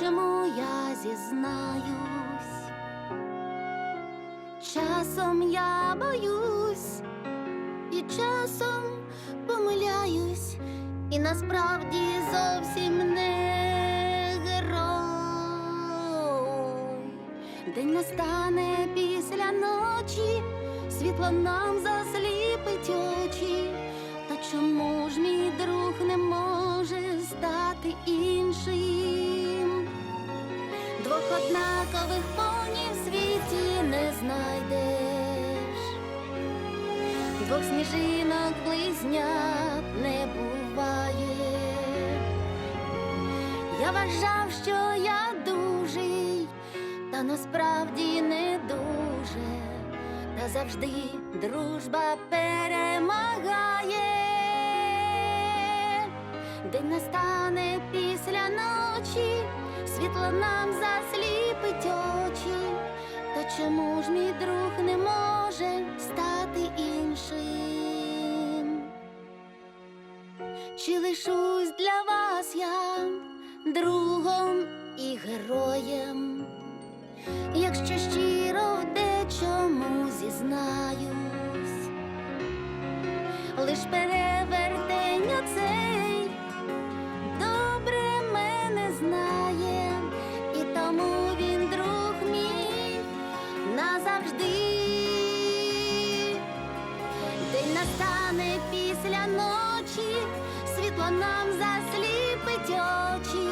чому я зізнаюсь? Часом я боюсь, і часом помиляюсь, і насправді зовсім не герой. День настане після ночі, світло нам засліпить очі. Однакових поні в світі не знайдеш, двох сніжинок близнят не буває. Я вважав, що я дужий, та насправді не дуже, та завжди дружба перемагає. День настане після ночі, світло нам засліпить очі. Та чому ж мій друг не може стати іншим? Чи лишусь для вас я другом і героєм? Якщо щиро в дечому зізнаюсь, лиш перевертень настане після ночі, світло нам засліпить очі.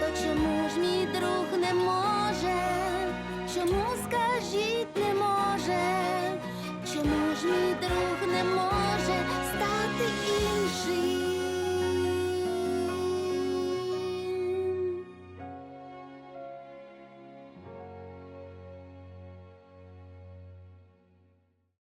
То чому ж мій друг не може? Чому скажіть не може? Чому ж мій друг не може?